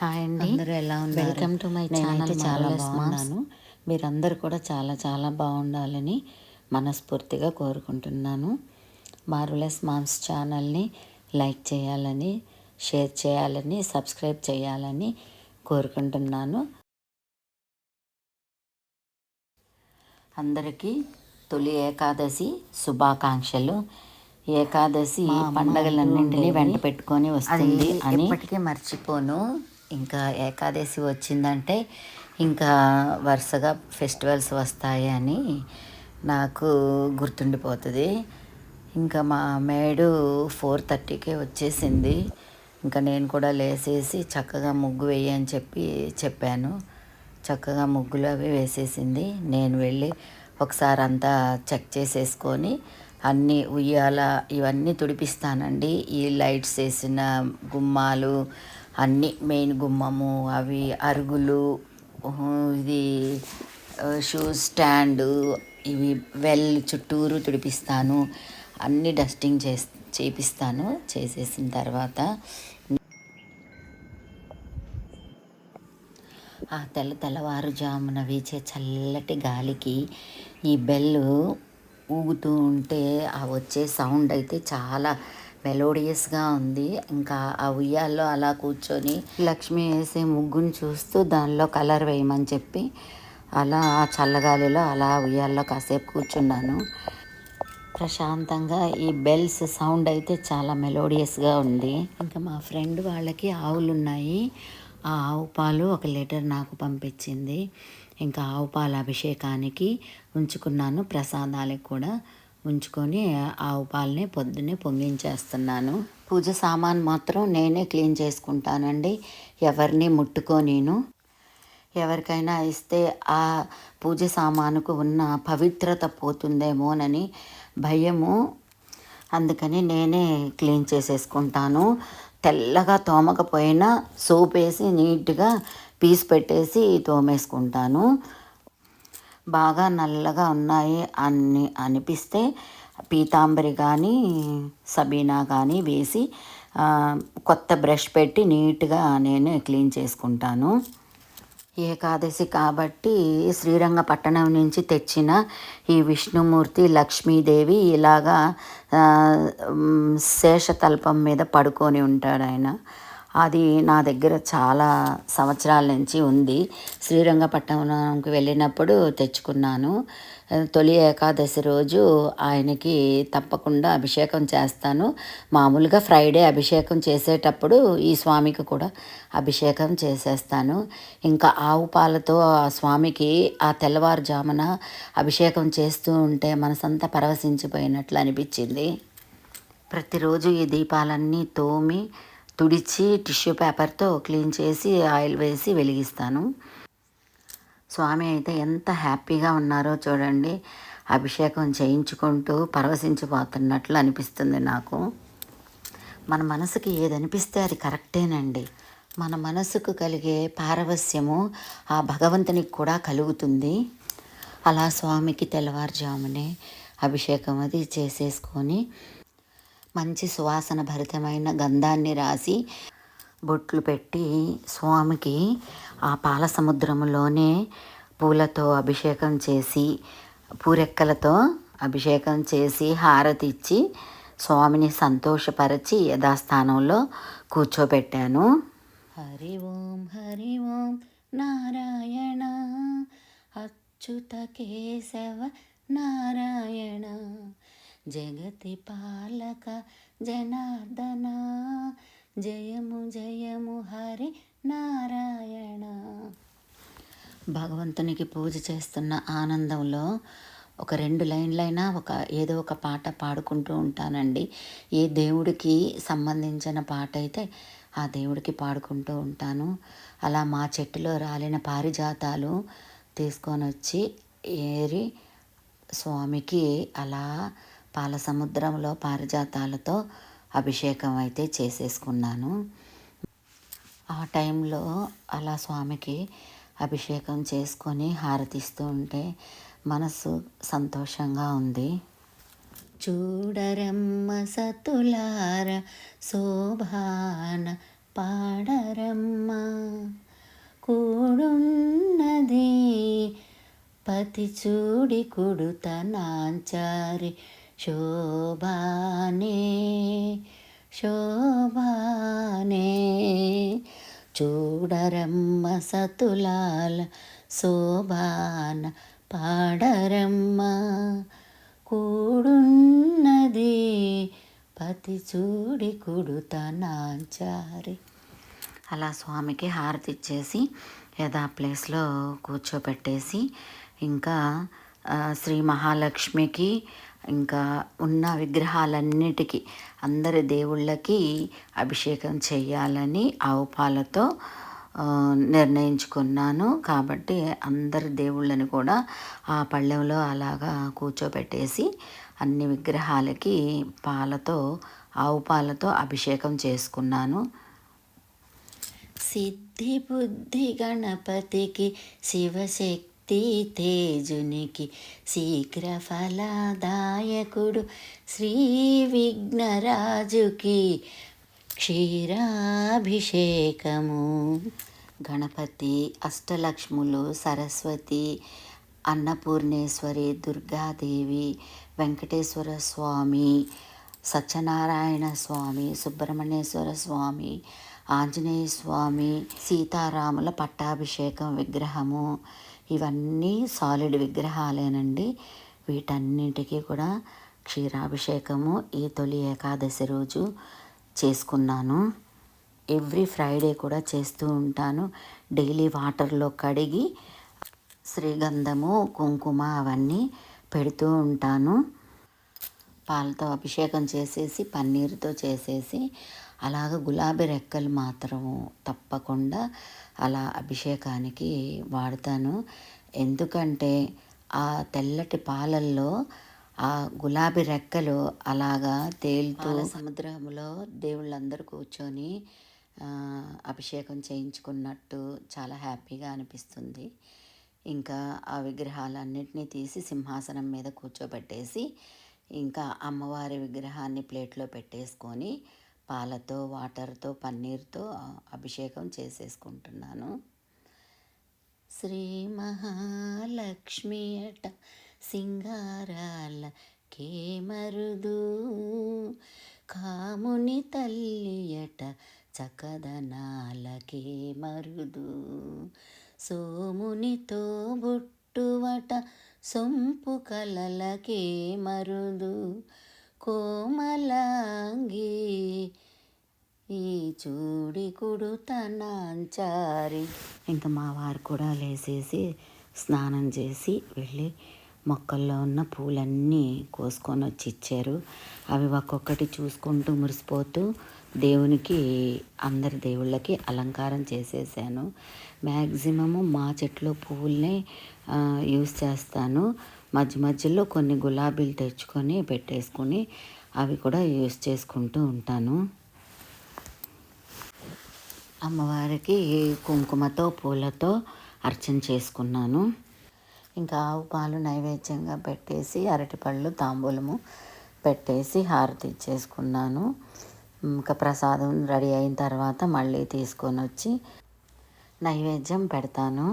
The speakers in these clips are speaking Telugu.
హాయ్ అండి. అందరూ ఎలా ఉన్నారు? వెల్కమ్ టు మై ఛానల్ చాలా బాగున్నాను. మీరందరూ కూడా చాలా చాలా బాగుండాలని మనస్ఫూర్తిగా కోరుకుంటున్నాను. మార్వలెస్ మామ్స్ ఛానల్ని లైక్ చేయాలని షేర్ చేయాలని సబ్స్క్రైబ్ చేయాలని కోరుకుంటున్నాను. అందరికీ తొలి ఏకాదశి శుభాకాంక్షలు. ఏకాదశి పండగలన్నింటినీ. వెంట పెట్టుకొని వస్తుంది అని ఎప్పటికీ మర్చిపోను. ఇంకా ఏకాదశి వచ్చిందంటే ఇంకా వరుసగా ఫెస్టివల్స్ వస్తాయి అని నాకు గుర్తుండిపోతుంది. ఇంకా మా మేడు ఫోర్ థర్టీకే వచ్చేసింది. ఇంకా నేను కూడా లేసేసి చక్కగా ముగ్గు వేయి అని చెప్పి చెప్పాను. చక్కగా ముగ్గులు అవి వేసేసింది. నేను వెళ్ళి ఒకసారి అంతా చెక్ చేసేసుకొని అన్నీ ఉయ్యాల ఇవన్నీ తుడిపిస్తానండి. ఈ లైట్స్ వేసిన గుమ్మాలు అన్నీ మెయిన్ గుమ్మము అవి అరుగులు ఇది షూ స్టాండు ఇవి వెల్ చుట్టూరు తుడిపిస్తాను. అన్నీ డస్టింగ్ చేస్ చేపిస్తాను. చేసేసిన తర్వాత ఆ తెల్ల తెల్లవారుజామున వీచే చల్లటి గాలికి ఈ బెల్లు ఊగుతూ ఉంటే ఆ వచ్చే సౌండ్ అయితే చాలా మెలోడియస్గా ఉంది. ఇంకా ఆ ఉయ్యాల్లో అలా కూర్చొని లక్ష్మి వేసే ముగ్గుని చూస్తూ దానిలో కలర్ వేయమని చెప్పి అలా ఆ చల్లగాలిలో అలా ఉయ్యాల్లో కాసేపు కూర్చున్నాను. ప్రశాంతంగా ఈ బెల్స్ సౌండ్ అయితే చాలా మెలోడియస్గా ఉంది. ఇంకా మా ఫ్రెండ్ వాళ్ళకి ఆవులు ఉన్నాయి. ఆ ఆవు పాలు ఒక లీటర్ నాకు పంపించింది. ఇంకా ఆవు పాల అభిషేకానికి ఉంచుకున్నాను ప్రసాదాలకు కూడా. ఉంచుకొని ఆవు పాలని పొద్దున్నే పొంగించేస్తున్నాను. పూజ సామాన్ మాత్రం నేనే క్లీన్ చేసుకుంటానండి. ఎవరిని ముట్టుకోనీను ఎవరికైనా ఇస్తే ఆ పూజ సామానుకు ఉన్న పవిత్రత పోతుందేమోనని భయము. అందుకని నేనే క్లీన్ చేసేసుకుంటాను. తెల్లగా తోమకపోయినా సోప్ వేసి నీట్గా పీస్ పెట్టేసి తోమేసుకుంటాను. బాగా నల్లగా ఉన్నాయి అని అనిపిస్తే పీతాంబరి కానీ సబీనా కానీ వేసి కొత్త బ్రష్ పెట్టి నీట్గా నేను క్లీన్ చేసుకుంటాను. ఏకాదశి కాబట్టి శ్రీరంగపట్టణం నుంచి తెచ్చిన ఈ విష్ణుమూర్తి లక్ష్మీదేవి ఇలాగా శేషతల్పం మీద పడుకొని ఉంటాడు ఆయన. అది నా దగ్గర చాలా సంవత్సరాల నుంచి ఉంది. శ్రీరంగపట్నంకి వెళ్ళినప్పుడు తెచ్చుకున్నాను. తొలి ఏకాదశి రోజు ఆయనకి తప్పకుండా అభిషేకం చేస్తాను. మామూలుగా ఫ్రైడే అభిషేకం చేసేటప్పుడు ఈ స్వామికి కూడా అభిషేకం చేసేస్తాను. ఇంకా ఆవు పాలతో ఆ స్వామికి ఆ తెల్లవారుజామున అభిషేకం చేస్తూ ఉంటే మనసంతా పరవశించిపోయినట్లు అనిపించింది. ప్రతిరోజు ఈ దీపాలన్నీ తోమి తుడిచి టిష్యూ పేపర్తో క్లీన్ చేసి ఆయిల్ వేసి వెలిగిస్తాను. స్వామి అయితే ఎంత హ్యాపీగా ఉన్నారో చూడండి. అభిషేకం చేయించుకుంటూ పరవశించిపోతున్నట్లు అనిపిస్తుంది నాకు. మన మనసుకి ఏది అనిపిస్తే అది కరెక్టేనండి. మన మనసుకు కలిగే పారవస్యము ఆ భగవంతునికి కూడా కలుగుతుంది. అలా స్వామికి తెల్లవారుజామునే అభిషేకం అది చేసేసుకొని మంచి సువాసన భరితమైన గంధాన్ని రాసి బొట్లు పెట్టి స్వామికి ఆ పాల సముద్రంలోనే పూలతో అభిషేకం చేసి పూరెక్కలతో అభిషేకం చేసి హారతి ఇచ్చి స్వామిని సంతోషపరచి యథాస్థానంలో కూర్చోబెట్టాను. హరి ఓం హరి ఓం నారాయణ. అచ్యుత కేశవ నారాయణ. జగతి పాలక జనార్దన. జయము జయము హరి నారాయణ. భగవంతునికి పూజ చేస్తున్న ఆనందంలో ఒక రెండు లైన్లైనా ఒక ఏదో ఒక పాట పాడుకుంటూ ఉంటానండి. ఏ దేవుడికి సంబంధించిన పాట అయితే ఆ దేవుడికి పాడుకుంటూ ఉంటాను. అలా మా చెట్టులో రాలిన పారిజాతాలు తీసుకొని వచ్చి ఏరి స్వామికి అలా పాల సముద్రంలో పారిజాతాలతో అభిషేకం అయితే చేసేసుకున్నాను. ఆ టైంలో అలా స్వామికి అభిషేకం చేసుకొని హారతిస్తూ ఉంటే మనసు సంతోషంగా ఉంది. చూడరమ్మ సతులార శోభాన పాడరమ్మ కూడున్నది పతి చూడి కుడుతనాంచారి శోభానే శోభానే. చూడరమ్మ సతులాల శోభాన పాడరమ్మ. కూడున్నది పతి చూడి కుడుతనాచారి అలా స్వామికి హారతి ఇచ్చేసి యథా ప్లేస్లో కూర్చోబెట్టేసి ఇంకా శ్రీ మహాలక్ష్మికి ఇంకా ఉన్న విగ్రహాలన్నిటికీ అందరి దేవుళ్ళకి అభిషేకం చేయాలని ఆవు పాలతో నిర్ణయించుకున్నాను. కాబట్టి అందరి దేవుళ్ళని కూడా ఆ పళ్ళెంలో అలాగా కూర్చోబెట్టేసి అన్ని విగ్రహాలకి పాలతో ఆవు పాలతో అభిషేకం చేసుకున్నాను. సిద్ధి బుద్ధి గణపతికి శివశక్తి తేజునికి శీఘ్ర ఫలదాయకుడు శ్రీ విఘ్నరాజుకి క్షీరాభిషేకము. గణపతి అష్టలక్ష్ములు సరస్వతి అన్నపూర్ణేశ్వరి దుర్గాదేవి వెంకటేశ్వర స్వామి సత్యనారాయణ స్వామి సుబ్రహ్మణ్యేశ్వర స్వామి ఆంజనేయ స్వామి సీతారాముల పట్టాభిషేకం విగ్రహము ఇవన్నీ సాలిడ్ విగ్రహాలేనండి. వీటన్నింటికి కూడా క్షీరాభిషేకము ఈ తొలి ఏకాదశి రోజు చేసుకున్నాను. ఎవ్రీ ఫ్రైడే కూడా చేస్తూ ఉంటాను. డైలీ వాటర్లో కడిగి శ్రీగంధము కుంకుమ అవన్నీ పెడుతూ ఉంటాను. పాలతో అభిషేకం చేసేసి పన్నీరుతో చేసేసి అలాగ గులాబీ రెక్కలు మాత్రం తప్పకుండా అలా అభిషేకానికి వాడతాను. ఎందుకంటే ఆ తెల్లటి పాలల్లో ఆ గులాబీ రెక్కలు అలాగా తేలుతూ సముద్రంలో దేవుళ్ళందరూ కూర్చొని అభిషేకం చేయించుకున్నట్టు చాలా హ్యాపీగా అనిపిస్తుంది. ఇంకా ఆ విగ్రహాలన్నింటినీ తీసి సింహాసనం మీద కూర్చోబెట్టేసి ఇంకా అమ్మవారి విగ్రహాన్ని ప్లేట్లో పెట్టేసుకొని పాలతో వాటర్తో పన్నీర్తో అభిషేకం చేసేసుకుంటున్నాను. శ్రీ మహాలక్ష్మి అట సింగారాల కేమరుదు కాముని తల్లియట చకదనాలకే మరుదు సోమునితో బుట్టువట సొంపు కలలకే మరుదు కోమలాంగి ఈ చూడి కుడుతనాంచారి. ఇంకా మా వారు కూడా లేసేసి స్నానం చేసి వెళ్ళి మొక్కల్లో ఉన్న పూలన్నీ కోసుకొని వచ్చి ఇచ్చారు. అవి ఒక్కొక్కటి చూసుకుంటూ మురిసిపోతూ దేవునికి అందరి దేవుళ్ళకి అలంకారం చేసేసాను. మ్యాక్సిమము మా చెట్లో పువ్వుల్ని యూస్ చేస్తాను. మధ్య మధ్యలో కొన్ని గులాబీలు తెచ్చుకొని పెట్టేసుకొని అవి కూడా యూస్ చేసుకుంటూ ఉంటాను. అమ్మవారికి కుంకుమతో పూలతో అర్చన చేసుకున్నాను. ఇంకా ఆవు పాలు నైవేద్యంగా పెట్టేసి అరటిపళ్ళు తాంబూలము పెట్టేసి హారతి ఇచ్చేసుకున్నాను. ఇంకా ప్రసాదం రెడీ అయిన తర్వాత మళ్ళీ తీసుకొని వచ్చి నైవేద్యం పెడతాను.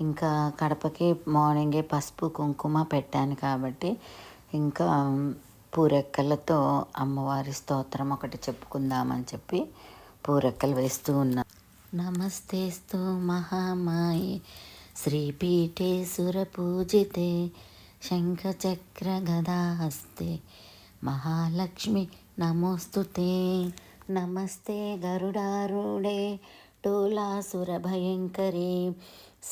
ఇంకా కడపకి మార్నింగే పసుపు కుంకుమ పెట్టాను కాబట్టి ఇంకా పూరెక్కలతో అమ్మవారి స్తోత్రం ఒకటి చెప్పుకుందామని చెప్పి పూరెక్కలు వేస్తూ ఉన్నా. నమస్తేస్తు మహామాయి శ్రీపీఠే సురపూజితే శంఖచక్ర గదాహస్తే మహాలక్ష్మి నమోస్తుతే. నమస్తే గరుడారూఢే టోలాసురభయంకరే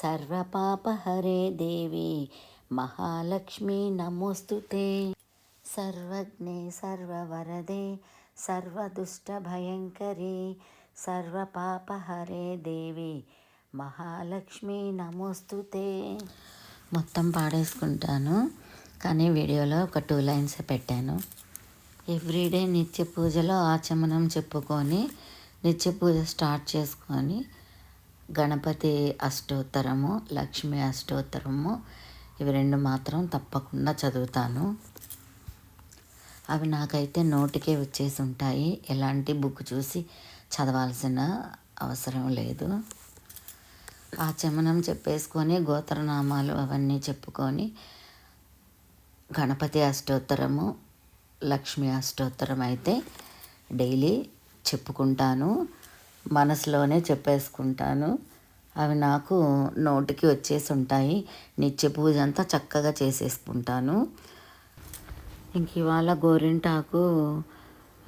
సర్వపాపహరే దేవి మహాలక్ష్మి నమోస్తుతే సర్వజ్ఞే సర్వవరదే సర్వదుష్టభయంకరీ సర్వపాపహరే దేవి మహాలక్ష్మి నమోస్తుతే మొత్తం పాడేసుకుంటాను కానీ వీడియోలో ఒక టూ లైన్స్ పెట్టాను. ఎవ్రీడే నిత్య పూజలో ఆచమనం చెప్పుకొని నిత్య పూజ స్టార్ట్ చేసుకొని గణపతి అష్టోత్తరము లక్ష్మీ అష్టోత్తరము ఇవి రెండు మాత్రం తప్పకుండా చదువుతాను. అవి నాకైతే నోటికే వచ్చేసి ఉంటాయి. ఎలాంటి బుక్ చూసి చదవాల్సిన అవసరం లేదు. ఆ చమనం చెప్పేసుకొని గోత్రనామాలు అవన్నీ చెప్పుకొని గణపతి అష్టోత్తరము లక్ష్మీ అష్టోత్తరం అయితే డైలీ చెప్పుకుంటాను. మనసులోనే చెప్పేసుకుంటాను. అవి నాకు నోటికి వచ్చేసి ఉంటాయి. నిత్య పూజ అంతా చక్కగా చేసేసుకుంటాను. ఇంక ఇవాళ గోరింటాకు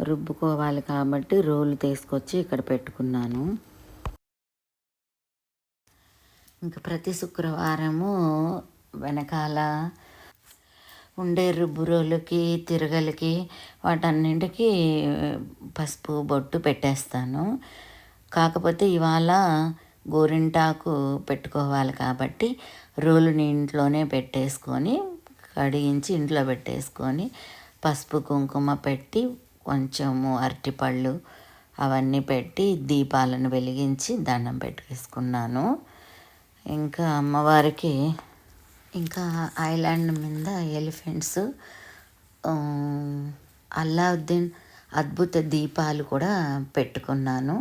రుబ్బుకోవాలి కాబట్టి రోలు తీసుకొచ్చి ఇక్కడ పెట్టుకున్నాను. ఇంకా ప్రతి శుక్రవారము వెనకాల ఉండే రుబ్బు రోలుకి తిరగలికి వాటన్నింటికి పసుపు బొట్టు పెట్టేస్తాను. కాకపోతే ఇవాళ గోరింటాకు పెట్టుకోవాలి కాబట్టి రోలుని ఇంట్లోనే పెట్టేసుకొని కడిగించి ఇంట్లో పెట్టేసుకొని పసుపు కుంకుమ పెట్టి కొంచెము అరటిపళ్ళు అవన్నీ పెట్టి దీపాలను వెలిగించి దండం పెట్టేసుకున్నాను ఇంకా అమ్మవారికి ఇంకా ఐలాండ్ మీద ఎలిఫెంట్స్ అల్లావుద్దీన్ అద్భుత దీపాలు కూడా పెట్టుకున్నాను.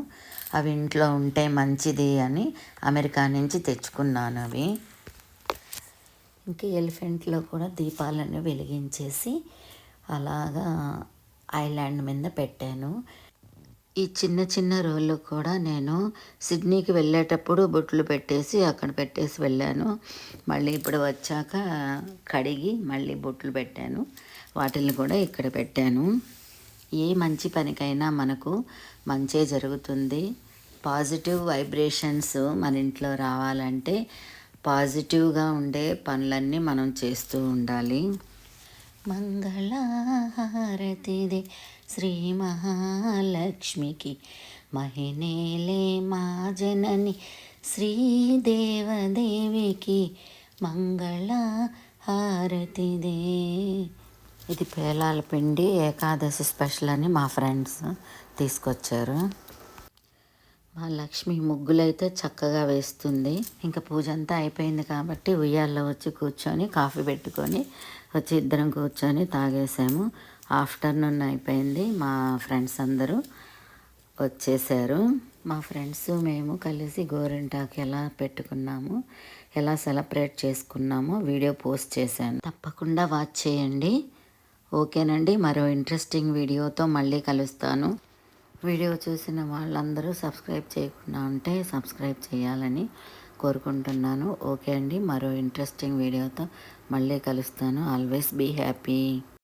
అవి ఇంట్లో ఉంటే మంచిది అని అమెరికా నుంచి తెచ్చుకున్నాను అవి. ఇంకా ఎలిఫెంట్లో కూడా దీపాలను వెలిగించేసి అలాగా ఐలాండ్ మీద పెట్టాను. ఈ చిన్న చిన్న రోళ్ళు కూడా నేను సిడ్నీకి వెళ్ళేటప్పుడు బొట్లు పెట్టేసి అక్కడ పెట్టేసి వెళ్ళాను. మళ్ళీ ఇప్పుడు వచ్చాక కడిగి మళ్ళీ బొట్లు పెట్టాను. వాటిని కూడా ఇక్కడ పెట్టాను. ఏ మంచి పనికైనా మనకు మంచే జరుగుతుంది. పాజిటివ్ వైబ్రేషన్స్ మన ఇంట్లో రావాలంటే పాజిటివ్గా ఉండే పనులన్నీ మనం చేస్తూ ఉండాలి. మంగళహారతిదే శ్రీ మహాలక్ష్మికి మహినేలే మా జనని శ్రీదేవదేవికి మంగళ హారతిదే ఇది పేలాల పిండి ఏకాదశి స్పెషల్ అని మా ఫ్రెండ్స్ తీసుకొచ్చారు. మా లక్ష్మి ముగ్గులైతే చక్కగా వేస్తుంది. ఇంకా పూజ అంతా అయిపోయింది కాబట్టి ఉయ్యాల్లో వచ్చి కూర్చొని కాఫీ పెట్టుకొని వచ్చి ఇద్దరం కూర్చొని తాగేసాము. ఆఫ్టర్నూన్ అయిపోయింది. మా ఫ్రెండ్స్ అందరూ వచ్చేసారు. మా ఫ్రెండ్స్ మేము కలిసి గోరింటాకు ఎలా పెట్టుకున్నాము ఎలా సెలబ్రేట్ చేసుకున్నామో వీడియో పోస్ట్ చేశాను. తప్పకుండా వాచ్ చేయండి. ఓకేనండి. మరో ఇంట్రెస్టింగ్ వీడియోతో మళ్ళీ కలుస్తాను. వీడియో చూసిన వాళ్ళందరూ సబ్స్క్రైబ్ చేయకుండా ఉంటే సబ్స్క్రైబ్ చేయాలని కోరుకుంటున్నాను. ఓకే అండి మరో ఇంట్రెస్టింగ్ వీడియోతో మళ్ళీ కలుస్తాను. Always be happy